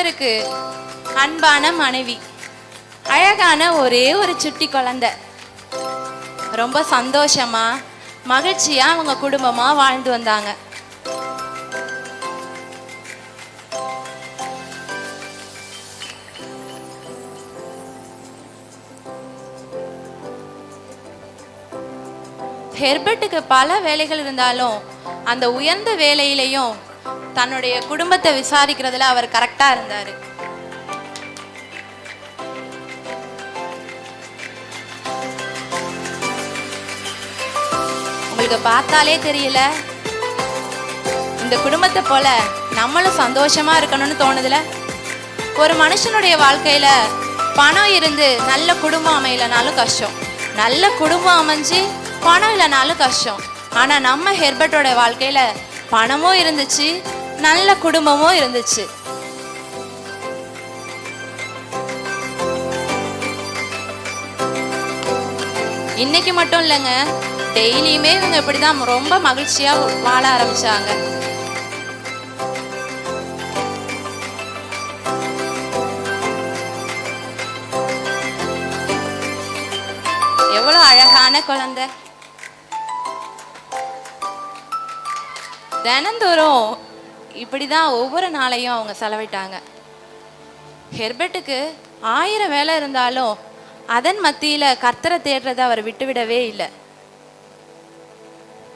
இவருக்கு அன்பான மனைவி. அழகான ஒரே ஒரு சுட்டி குழந்தை. ரொம்ப சந்தோஷமா மகிழ்ச்சியா அவங்க குடும்பமா வாழ்ந்து வந்தாங்க. ஹெர்பர்ட்டுக்கு பல வேலைகள் இருந்தாலும் அந்த உயர்ந்த வேலையிலையும் தன்னுடைய குடும்பத்தை விசாரிக்கிறதுல அவர் கரெக்டா இருந்தாரு. உங்களுக்கு பார்த்தாலே தெரியல இந்த குடும்பத்தை போல நம்மளும் சந்தோஷமா இருக்கணும்னு தோணுதுல? ஒரு மனுஷனுடைய வாழ்க்கையில பணம் இருந்து நல்ல குடும்பம் அமையலனாலும் கஷ்டம். நல்ல குடும்பம் அமைஞ்சு பணம் இல்லைனாலும் கஷ்டம். ஆனா நம்ம ஹெர்பர்ட்டோட வாழ்க்கையில பணமும் இருந்துச்சு நல்ல குடும்பமும் இருந்துச்சு. இன்னைக்கு மட்டும் இல்லைங்க டெய்லியுமே இவங்க இப்படிதான் ரொம்ப மகிழ்ச்சியா வாழ ஆரம்பிச்சாங்க. எவ்வளவு அழகான குழந்தை. தினந்தோறும் இப்படி தான் ஒவ்வொரு நாளையும் அவங்க செலவிட்டாங்க. ஹெர்பர்ட்டுக்கு ஆயிரம் வேலை இருந்தாலும் அதன் மத்தியில் கர்த்தரை தேடுறதை அவர் விட்டுவிடவே இல்லை.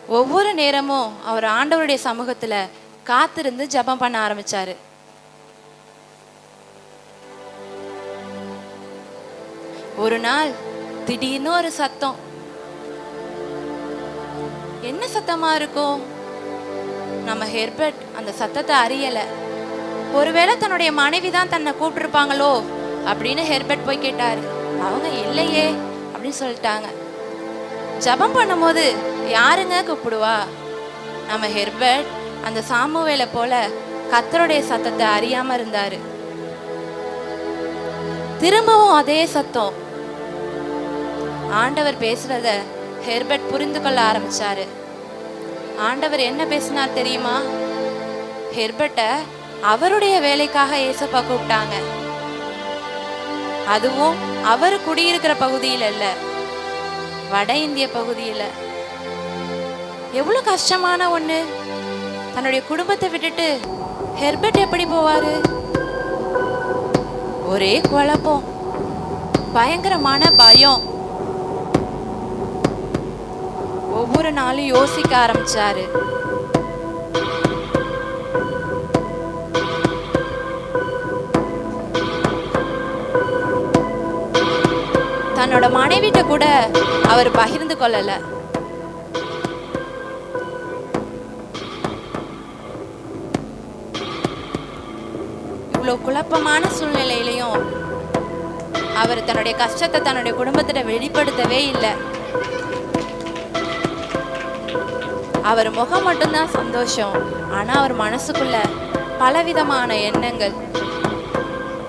ஒவ்வொரு நேரமும் அவர் ஆண்டவருடைய சமூகத்தில் காத்திருந்து ஜெபம் பண்ண ஆரம்பிச்சாரு. ஒரு நாள் திடீர்னு ஒரு சத்தம். என்ன சத்தமா இருக்கும்? நம்ம ஹெர்பர்ட் அந்த சத்தத்தை அறியலை. ஒருவேளை தன்னுடைய மனைவி தான் தன்னை கூப்பிட்டுருப்பாங்களோ? அப்படின்னு ஹெர்பர்ட் போய் கேட்டார். அவங்க இல்லையே அப்படின்னு சொல்லிட்டாங்க. ஜெபம் பண்ணும்போது யாருங்க கூப்பிடுவா? நம்ம ஹெர்பர்ட் அந்த சாமுவேலை போல கத்தருடைய சத்தத்தை அறியாம இருந்தாரு. திரும்பவும் அதே சத்தம். ஆண்டவர் பேசுறத ஹெர்பர்ட் புரிந்து கொள்ள ஆரம்பிச்சாரு. ஆண்டவர் என்ன பேசினார் தெரியுமா? ஹெர்பர்ட்டை அவருடைய வேலைக்காக ஏசப்பா கூப்பிட்டாங்க. அதுவும் அவர் குடியிருக்கிற பகுதியில் இல்ல வட இந்திய பகுதியில். எவ்வளவு கஷ்டமான ஒண்ணு. தன்னுடைய குடும்பத்தை விட்டுட்டு ஹெர்பர்ட் எப்படி போவாரு? ஒரே குழப்பம். பயங்கரமான பயம். ஒவ்வொரு நாளும் யோசிக்க ஆரம்பிச்சாரு. தன்னோட மனைவிட்ட கூட அவர் பகிர்ந்து கொள்ளல. இவ்வளவு குழப்பமான சூழ்நிலையிலையும் அவர் தன்னுடைய கஷ்டத்தை தன்னுடைய குடும்பத்திட்ட வெளிப்படுத்தவே இல்லை. அவர் முகம் மட்டும்தான் சந்தோஷம். ஆனா அவர் மனசுக்குள்ள பலவிதமான எண்ணங்கள்.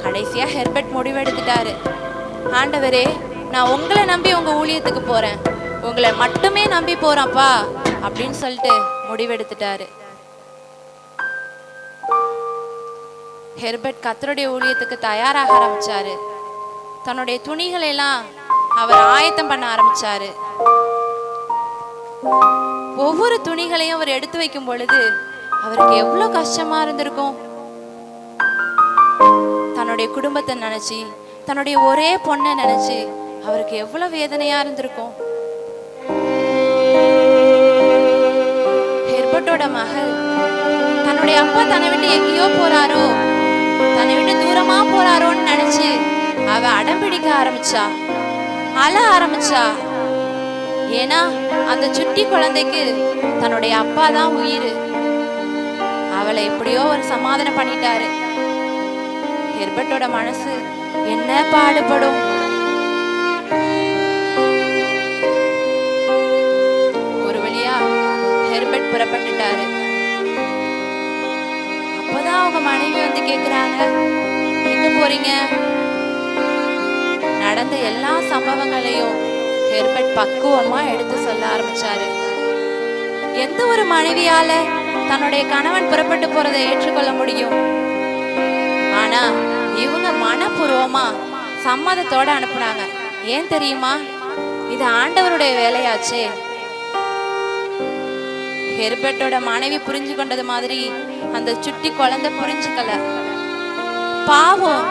கடைசியா ஹெர்பர்ட் முடிவெடுத்துட்டாரு. ஆண்டவரே நான் உங்களை நம்பி உங்க ஊழியத்துக்கு போறேன். உங்களை மட்டுமே நம்பி போறேன்ப்பா அப்படின்னு சொல்லிட்டு முடிவெடுத்துட்டாரு. ஹெர்பர்ட் கத்தருடைய ஊழியத்துக்கு தயாராக ஆரம்பிச்சாரு. தன்னுடைய துணிகளை எல்லாம் அவர் ஆயத்தம் பண்ண ஆரம்பிச்சாரு. ஒவ்வொரு துணிகளையும் அவர் எடுத்து வைக்கும் பொழுது அவருக்கு எவ்வளவு கஷ்டமா இருந்திருக்கும். தன்னுடைய குடும்பத்தை நினைச்சு தன்னுடைய ஒரே பொண்ணை நினைச்சு அவருக்கு எவ்வளவு வேதனையா இருந்திருக்கும். ஹெர்பர்ட்டோட மகள் தன்னுடைய அப்பா தன்னை விட்டு எங்கேயோ போறாரோ தன்னை விட்டு தூரமா போறாரோன்னு நினைச்சு அவ அடம் பிடிக்க ஆரம்பிச்சா அழ ஆரம்பிச்சா ஏன்னா அந்த சுட்டி குழந்தைக்கு தன்னுடைய அப்பா தான் உயிர். அவளை எப்படியோ ஒரு சமாதானம் பண்ணிட்டாரு. ஹெர்பர்ட்டோட மனசு என்ன பாடுபடும்? ஒரு வழியா ஹெர்பர்ட் புறப்பட்டுட்டாரு. அப்பதான் அவங்க மனைவி வந்து கேக்குறாங்க எங்க போறீங்க? நடந்த எல்லா சம்பவங்களையும் ஹெர்பர்ட் பக்குவமா எடுத்து சொல்ல ஆரம்பிச்சாரு. எந்த ஒரு மனைவியால தன்னுடைய கணவன் புறப்பட்டு போறதை ஏற்றுக்கொள்ள முடியும்? ஆனா இவங்க மனப்பூர்வமா சம்மதத்தோட அனுப்புனாங்க. ஏன் தெரியுமா? இது ஆண்டவருடைய வேலையாச்சே. ஹெர்பர்ட்டோட மனைவி புரிஞ்சு கொண்டது மாதிரி அந்த சுட்டி குழந்தை புரிஞ்சுக்கல. பாவம்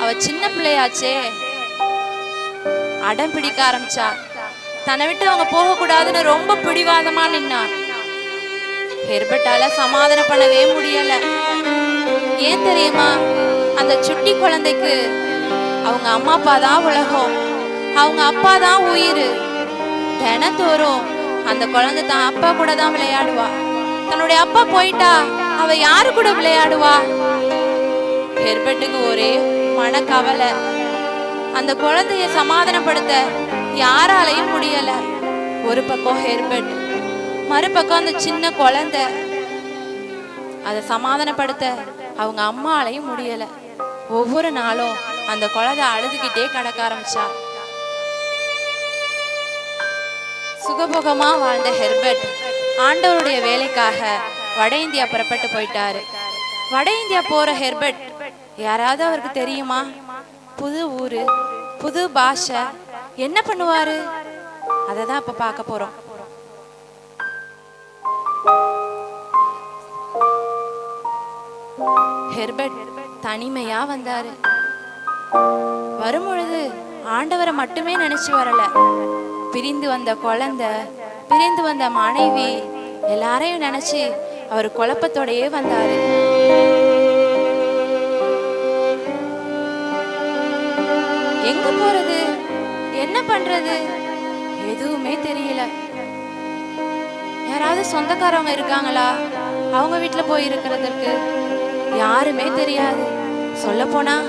அவ சின்ன பிள்ளையாச்சே. அடம் பிடிக்க ஆரம்பிச்சா. தன்னை விட்டு அவங்க போக கூடாதுன்னு ரொம்ப பிடிவாதமா நின்னான். ஹெர்பர்ட்டால சமாதானம் பண்ணவே முடியல. ஏன் தெரியுமா? அந்த சுட்டி குழந்தைக்கு அவங்க அம்மா அப்பா தான் உலகம். அவங்க அப்பா தான் உயிர். தினத்தோறும் அந்த குழந்தை தான் அப்பா கூட தான் விளையாடுவா. தன்னுடைய அப்பா போயிட்டா அவ யாரு கூட விளையாடுவா? ஹெர்பர்ட்டுக்கு ஒரே மன கவலை அந்த குழந்தைய சமாதானப்படுத்த யாராலையும் முடியல. ஒரு பக்கம் ஹெர்பர்ட் மறுபக்கம் அந்த சின்ன குழந்தை. அதை சமாதானப்படுத்த அவங்க அம்மாலையும் முடியல. ஒவ்வொரு நாளும் அந்த குழந்தை அழுதுகிட்டே கிடக்க ஆரம்பிச்சா. சுகபோகமா வாழ்ந்த ஹெர்பர்ட் ஆண்டவருடைய வேலைக்காக வட இந்தியா புறப்பட்டு போயிட்டாரு. வட இந்தியா போற ஹெர்பர்ட் யாராவது அவருக்கு தெரியுமா? புது ஊரு புது பாஷை. என்ன பண்ணுவாரு? அதை தான் இப்ப பார்க்க போறோம். ஹெர்பர்ட் தனிமையா வந்தாரு. வரும்பொழுது ஆண்டவரை மட்டுமே நினைச்சு வரல. பிரிந்து வந்த குழந்தை பிரிந்து வந்த மனைவி எல்லாரையும் நினைச்சு அவர் குழப்பத்தோடயே வந்தாரு. எதுவுமே தெரியல. யாராவது சொந்தக்காரவங்க இருக்காங்களா? அவங்க வீட்டுல போய் இருக்கிறதுக்கு. யாருமே தெரியாது. சொல்ல போனா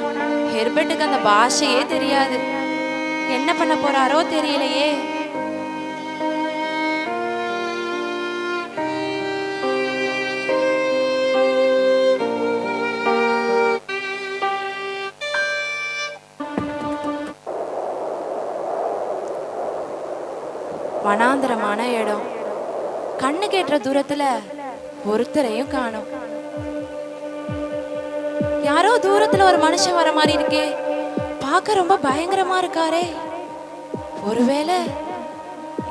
ஹெர்பர்ட்டுக்கு அந்த பாஷையே தெரியாது. என்ன பண்ண போறாரோ தெரியலையே. வனாந்தரமான இடம் கண்ணு கேட்டுற தூரத்துல ஒருத்தரையும் காணும். யாரோ தூரத்துல ஒரு மனுஷன் வர மாதிரி இருக்கே. பார்க்க ரொம்ப பயங்கரமா இருக்காரே. ஒருவேளை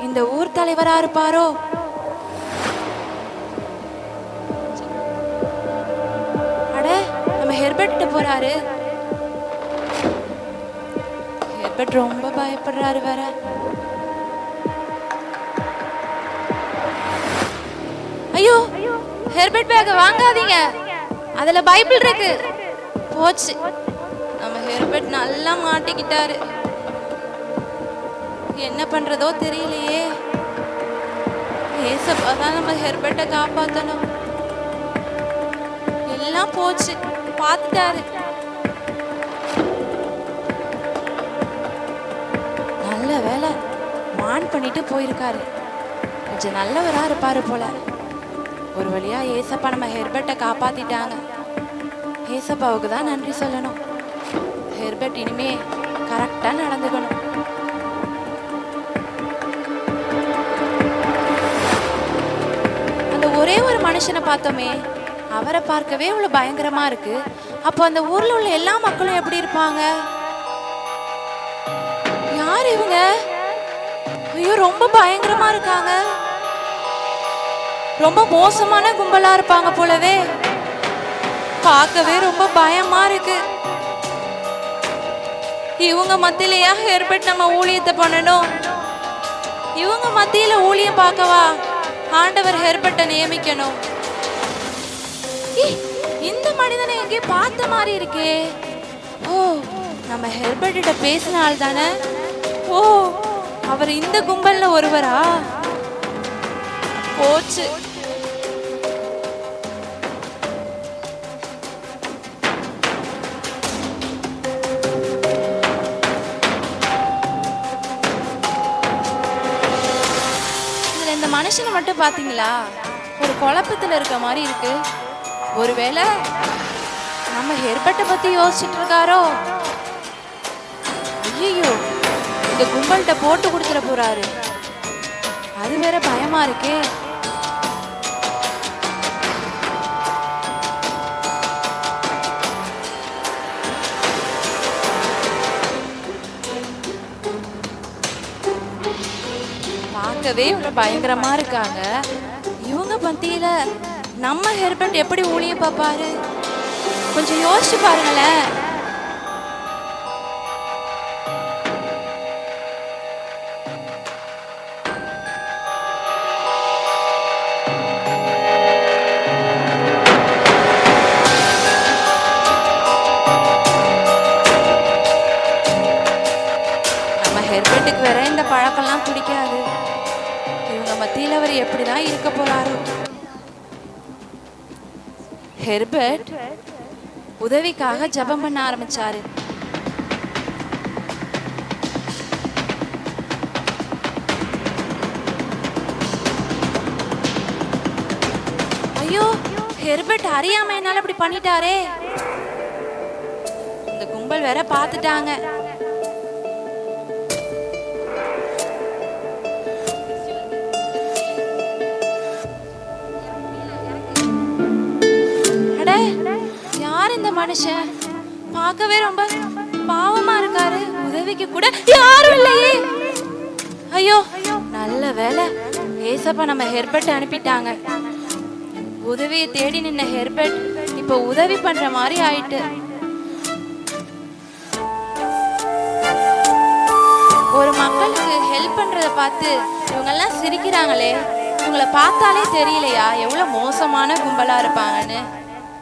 இந்த ஊர் தலைவரா இருப்பாரோ? அட நம்ம ஹெர்பர்ட் போறாரு. ஹெர்பர்ட் ரொம்ப பயப்படுறாரு வேற. ஐயோ ஹெர்பெட் பேக் வாங்காதீங்க. அதுல பைபிள் இருக்கு. போச்சு. நம்ம ஹெர்பெட் நல்லா மாட்டிக்கிட்டாரு. என்ன பண்றதோ தெரியலையே. ஏசப்பா தான் நம்ம ஹெர்பெட்டை காப்பாத்தணும். எல்லாம் போச்சு. பார்த்துட்டாரு. நல்ல வேலை மான் பண்ணிட்டு போயிருக்காரு. கொஞ்சம் நல்லவரா இருப்பாரு போல. ஒரு வழியா ஏசப்பா நம்ம ஹெர்பர்ட்டை காப்பாத்திட்டாங்க. ஏசப்பாவுக்கு தான் நன்றி சொல்லணும். ஹெர்பர்ட் இனிமே கரெக்டா நடந்துக்கணும். அந்த ஒரே ஒரு மனுஷனை பார்த்தோமே அவரை பார்க்கவே இவ்வளோ பயங்கரமா இருக்கு. அப்போ அந்த ஊர்ல உள்ள எல்லா மக்களும் எப்படி இருப்பாங்க? யார் இவங்க? ஐயோ ரொம்ப பயங்கரமா இருக்காங்க. ரொம்ப மோசமான கும்பலா இருப்பாங்க போலவே. பார்க்கவே ரொம்ப பயமா இருக்கு. இவங்க மத்தியிலயா ஏற்பட்டு நம்ம ஊழியத்தை பண்ணணும்? இவங்க மத்தியில ஊழியம் பார்க்கவா? ஆண்டவர் ஏற்பட்ட நியமிக்கணும். இந்த மனிதனை எங்கே பார்த்த மாதிரி இருக்கே? ஓ நம்ம ஹெர்பர்ட்ட பேசின ஆள் தானே? ஓ அவர் இந்த கும்பல்ல ஒருவரா? போச்சு. இந்த மனுஷனை மட்டும் பாத்தீங்களா? ஒரு குழப்பத்துல இருக்க மாதிரி இருக்கு. ஒருவேளை நம்ம ஹெர்பட்டை பத்தி யோசிச்சுட்டு இருக்காரோ? ஐயோ இந்த கும்பல்கிட்ட போட்டு கொடுத்துட போறாரு. அது வேற பயமா இருக்கே. பார்க்கவே இவ்வளவு பயங்கரமா இருக்காங்க. இவங்க மத்தியில நம்ம ஹெர்பர்ட் எப்படி ஊழிய பார்ப்பாரு? கொஞ்சம் யோசிச்சு பாருங்களேன். ஹெர்பர்ட் உதவிக்காக ஜெபம் பண்ண ஆரம்பிச்சாரு. ஐயோ ஹெர்பர்ட் அறியாம என்னால இப்படி பண்ணிட்டாரே. இந்த கும்பல் வேற பாத்துட்டாங்க மனுஷன். பார்க்கவே ரொம்ப பாவமா இருக்காரு. உதவிக்கு கூட யாரும் இல்லையே. ஐயோ நல்ல வேலை ஏசப்பா நம்ம ஹெர்பர்ட் அனுப்பிட்டாங்க. உதவியை தேடி நின்ன ஹெர்பர்ட் இப்போ உதவி பண்ற மாதிரி ஆயிட்டு. ஒரு மக்களுக்கு ஹெல்ப் பண்றத பார்த்து இவங்கெல்லாம் சிரிக்கிறாங்களே. இவங்களை பார்த்தாலே தெரியலையா? எவ்வளவு மோசமான கும்பலா இருப்பாங்கன்னு.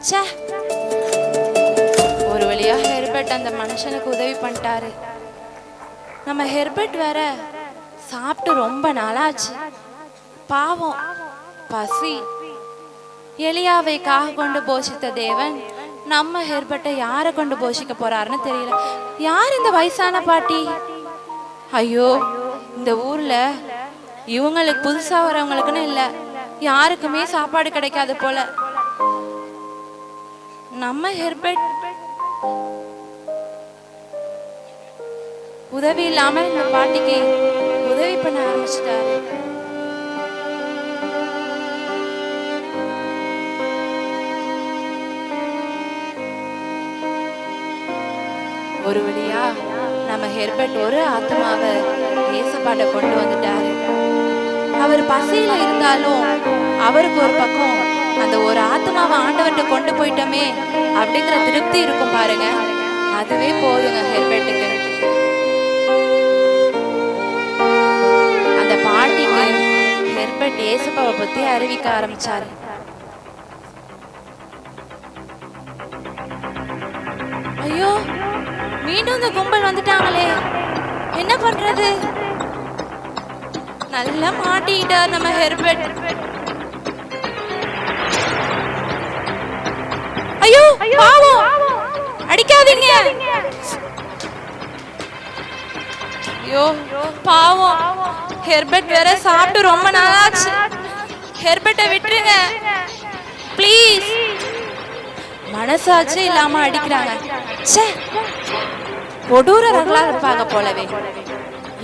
ச்சே சரியா ஹெர்பர்ட் அந்த மனுஷனுக்கு உதவி பண்ணிட்டாரு. நம்ம ஹெர்பர்ட் வேற சாப்பிட்டு ரொம்ப நாளாச்சு. பாவம். பசி. எலியாவை காக கொண்டு போஷித்த தேவன் நம்ம ஹெர்பர்ட்டை யாரை கொண்டு போஷிக்க போறாருன்னு தெரியல. யார் இந்த வயசான பாட்டி? ஐயோ இந்த ஊர்ல இவங்களுக்கு புதுசா வரவங்களுக்குன்னு இல்ல. யாருக்குமே சாப்பாடு கிடைக்காது போல. நம்ம ஹெர்பர்ட் உதவி இல்லாம இந்த பாட்டிக்கு உதவி பண்ண ஆரம்பிச்சிட்டாரு. ஒரு வழியா நம்ம ஹெர்பர்ட் ஒரு ஆத்மாவை ஏசப்பாட்ட கொண்டு வந்துட்டாரு. அவர் பசியில இருந்தாலும் அவருக்கு ஒரு பக்கம் அந்த ஒரு ஆத்மாவை ஆண்டவர்கிட்ட கொண்டு போயிட்டோமே அப்படிங்கிற திருப்தி இருக்கும் பாருங்க. அதுவே போதுங்க ஹெல்மெட்டுக்கு அந்த பாட்டிக்கு ஹெல்மெட் ஏசப்பாவை பத்தி அறிவிக்க ஆரம்பிச்சாரு. ஐயோ மீண்டும் இந்த கும்பல் வந்துட்டாங்களே. என்ன பண்றது? நல்லா மாட்டிக்கிட்டார் நம்ம ஹெர்பர்ட். ஐயோ பாவம். அடிக்காதீங்க. ஐயோ பாவம். ஹெர்பர்ட் வேற சாப்பிட்டு ரொம்ப நாளாச்சு. ஹெர்பர்ட்டை விட்டுருங்க. ப்ளீஸ் மனசாட்சி இல்லாம அடிக்கிறாங்க. ச்சே. கொடூரர்களா இருப்பாங்க போலவே.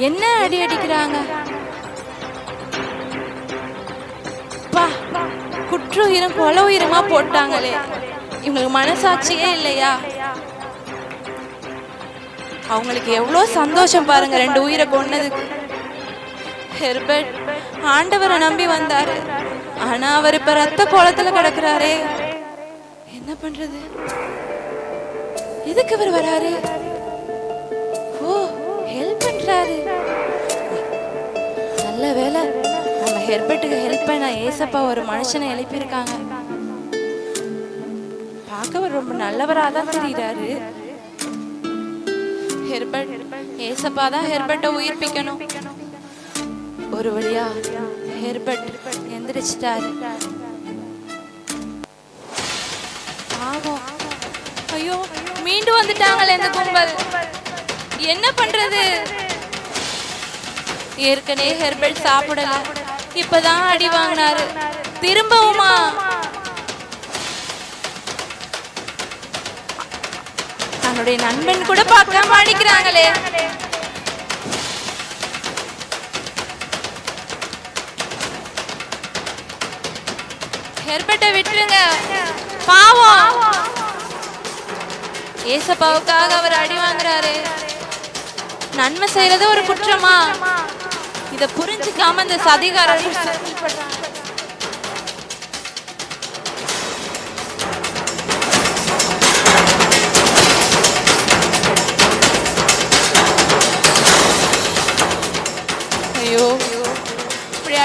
என்ன அடி அடிக்கிறாங்க? குற்ற உயிரும் கொலை உயிரமா போட்டாங்களே. இவங்களுக்கு மனசாட்சியே இல்லையா? அவங்களுக்கு எவ்வளோ சந்தோஷம் பாருங்க ரெண்டு உயிரை கொன்னதுக்கு. ஹெர்பர்ட் ஆண்டவரை நம்பி வந்தாரு. ஆனா அவர் இப்ப ரத்த கோலத்துல கிடக்குறாரே. என்ன பண்றது? எதுக்கு இவர் வராரு? ஓ ஹெல்ப் பண்றாரு. நல்ல வேலை நம்ம ஹெர்பர்ட்டுக்கு ஹெல்ப் பண்ண ஏசப்பா ஒரு மனுஷனை எழுப்பியிருக்காங்க. ரொம்ப நல்லவரா தான் தெரியுறாரு. ஹெர்பர்ட் ஏசப்பா தான் ஹெர்பர்ட்டை உயிர்ப்பிக்கணும். ஒரு வழியா ஹெர்பர்ட் எந்திரிச்சிட்டாரு. பாவம் ஐயோ மீண்டும் வந்துட்டாங்களே இந்த கும்பல். என்ன பண்றது? ஏற்கனவே ஹெர்பர்ட் சாப்பிடல. இப்பதான் அடி வாங்கினாரு. திரும்பவுமா? தன்னுடைய நண்பன் கூட பார்க்காம அடிக்கிறாங்களே. ஹெர்பர்ட்டை விட்டுருங்க. பாவம். ஏசப்பாவுக்காக அவர் அடி வாங்குறாரு. நன்மை செய்யறது ஒரு குற்றமா? இத புரிஞ்சுக்காம இந்த சதிகாரர்கள்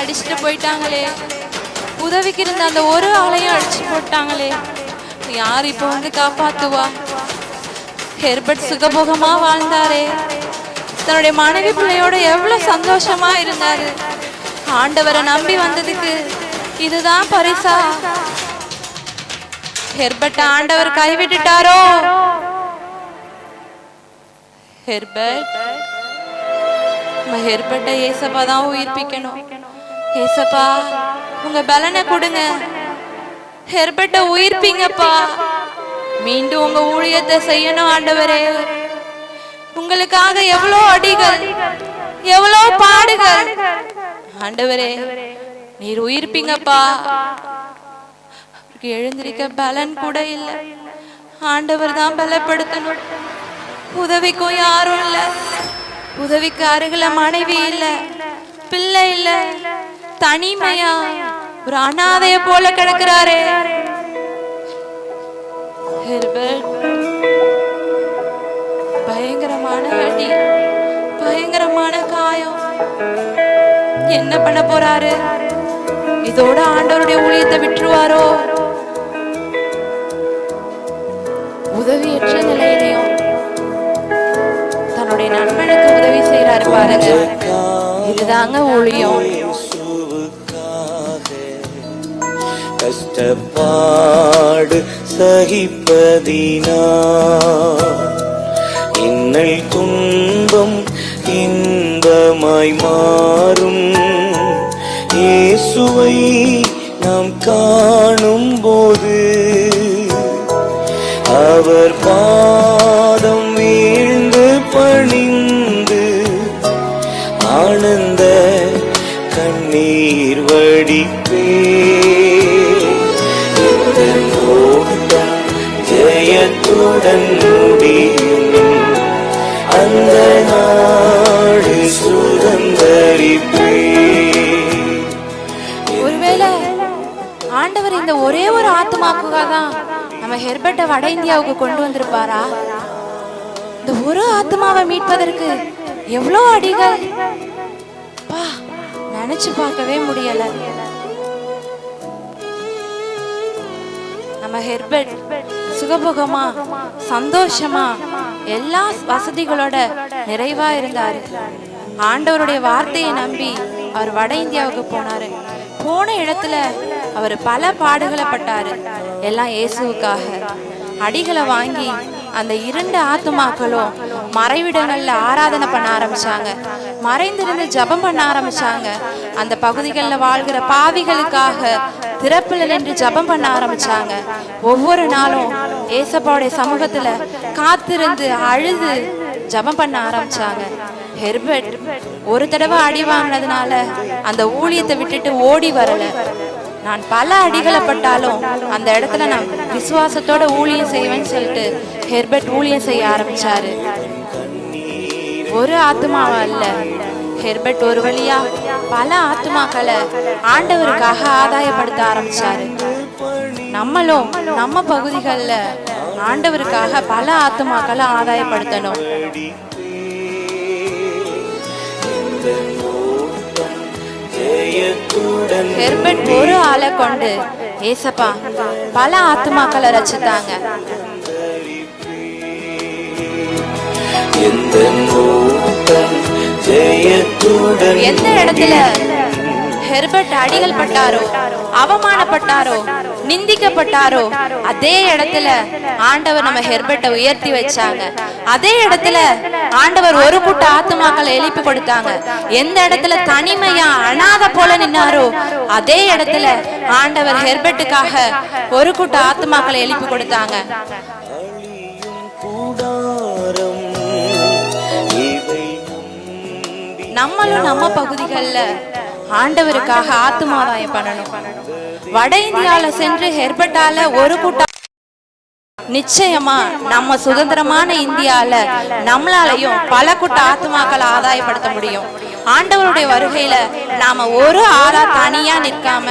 அடிச்சுட்டு போயிட்டாங்களே. உதவிக்கு இருந்த அந்த ஒரு ஆளையும் அடிச்சு போட்டாங்களே. யார் இப்போ வந்து காப்பாத்துவா? ஹெர்பர்ட் சுகபோகமா வாழ்ந்தாரே. தன்னுடைய மனைவி பிள்ளையோட எவ்வளவு சந்தோஷமா இருந்தாரு. ஆண்டவரை நம்பி வந்ததுக்கு இதுதான் பரிசா. ஹெர்பர்ட் ஆண்டவர் கைவிட்டுட்டாரோ? ஹெர்பர்ட் நம்ம ஹெர்பர்ட்டை ஏசப்பா தான் உயிர்ப்பிக்கணும். ஏசப்பா உங்க பலனை கொடுங்க. ஹெர்பர்ட்டை உயிர்ப்பீங்கப்பா. மீண்டும் உங்க ஊழியத்தை செய்யணும் ஆண்டவரே. உங்களுக்காக எவ்வளோ அடிகள் எவ்வளோ பாடுகள். ஆண்டவரே நீர் உயிர்ப்பீங்கப்பா. எழுந்திருக்க பலன் கூட இல்லை. ஆண்டவர் தான் பலப்படுத்தணும். உதவிக்கும் யாரும் இல்ல. உதவிக்கு அருகில மனைவி இல்ல. பிள்ளை இல்லை. தனிமையா? ஒரு அனாதைய போல கிடக்குறாரே. பயங்கரமான அடி பயங்கரமான காயம். என்ன பண்ண போறாரு? இதோட ஆண்டவருடைய ஊழியத்தை விட்டுருவாரோ? உதவியற்ற நிலையிலையும் தன்னுடைய நண்பனுக்கு உதவி செய்யறாரு பாருங்க. இதுதாங்க ஊழியம். பாடு சகிப்பதினா இன்னல் துன்பம் இன்பமாய் மாறும். இயேசுவை நாம் காணும் போது அவர் பாதம் வீழ்ந்து பணிந்து ஆனந்த கண்ணீர் வடிப்பே ஜெயத்துடன் முடியும் அந்த நாடு சுதந்தரிப்பே ஒருவேளை ஆண்டவர் இந்த ஒரே ஒரு ஆத்மாக்குக்காக தான் நம்ம ஹெர்பர்ட்டை வட இந்தியாவுக்கு கொண்டு வந்திருப்பாரா? இந்த ஒரு ஆத்மாவை மீட்பதற்கு எவ்வளோ அடிகள்? பா நினைச்சு பார்க்கவே முடியல. நம்ம ஹெர்பர்ட் சுகபோகமா சந்தோஷமா எல்லா வசதிகளோட நிறைவா இருந்தாரு. ஆண்டவருடைய வார்த்தையை நம்பி அவர் வட இந்தியாவுக்கு போனாரு. போன இடத்துல அவர் பல பாடுகளை பட்டாரு. எல்லாம் இயேசுவுக்காக. அடிகளை வாங்கி அந்த இரண்டு ஆத்துமாக்களும் மறைவிடங்களில் ஆராதனை பண்ண ஆரம்பிச்சாங்க. மறைந்திருந்து ஜெபம் பண்ண ஆரம்பிச்சாங்க. அந்த பகுதிகளில் வாழ்கிற பாவிகளுக்காக திறப்பில் நின்று ஜெபம் பண்ண ஆரம்பிச்சாங்க. ஒவ்வொரு நாளும் ஏசப்பாவுடைய சமூகத்துல காத்திருந்து அழுது ஜெபம் பண்ண ஆரம்பிச்சாங்க. ஹெர்பர்ட் ஒரு தடவை அடி வாங்கினதுனால அந்த ஊழியத்தை விட்டுட்டு ஓடி வரல. நான் பல அடிகளை பட்டாலும் அந்த இடத்துல நான் விசுவாசத்தோட ஊழியம் செய்வேன்னு சொல்லிட்டு ஹெர்பர்ட் ஊழியம் செய்ய ஆரம்பிச்சாரு. ஒரு ஆத்மாவா அல்ல. ஹெர்பர்ட் ஒரு வழியா பல ஆத்மாக்களை ஆண்டவருக்காக ஆதாயப்படுத்த ஆரம்பிச்சாரு. நம்மளும் நம்ம பகுதிகளில் ஆண்டவருக்காக பல ஆத்மாக்களை ஆதாயப்படுத்தணும். ஹெர்பர்ட் ஒரு ஆளை கொண்டு ஏசப்பா பல ஆத்மாக்களை ரச்சித்தாங்க. எந்த எந்த இடத்துல ஹெர்பர்ட் அடிகள் பட்டாரோ அவமானப்பட்டாரோ நிந்திக்கப்பட்டாரோ அதே இடத்துல ஆண்டவர் நம்ம ஹெர்பர்ட்டை உயர்த்தி வச்சாங்க. அதே இடத்துல ஆண்டவர் ஒரு கூட்ட ஆத்துமாக்களை எழுப்பி கொடுத்தாங்க. எந்த இடத்துல தனிமையா அனாதை போல நின்னாரோ அதே இடத்துல ஆண்டவர் ஹெர்பர்ட்டுக்காக ஒரு கூட்ட ஆத்துமாக்களை எழுப்பி கொடுத்தாங்க. நம்மளும் நம்ம பகுதிகளில் ஆண்டவருக்காக ஆத்துமாதாயம் பண்ணணும். வட இந்தியால சென்று ஹெர்பட்டால ஒரு கூட்டம் நிச்சயமா நம்ம சுதந்திரமான இந்தியால நம்மளாலையும் பல கூட்ட ஆத்துமாக்களை ஆதாயப்படுத்த முடியும். ஆண்டவருடைய வருகையில நாம ஒரு ஆளா தனியா நிற்காம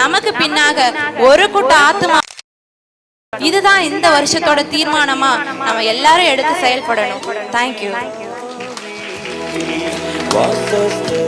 நமக்கு பின்னாக ஒரு கூட்ட ஆத்துமா இதுதான் இந்த வருஷத்தோட தீர்மானமா நம்ம எல்லாரும் எடுத்து செயல்படணும். Thank you What's so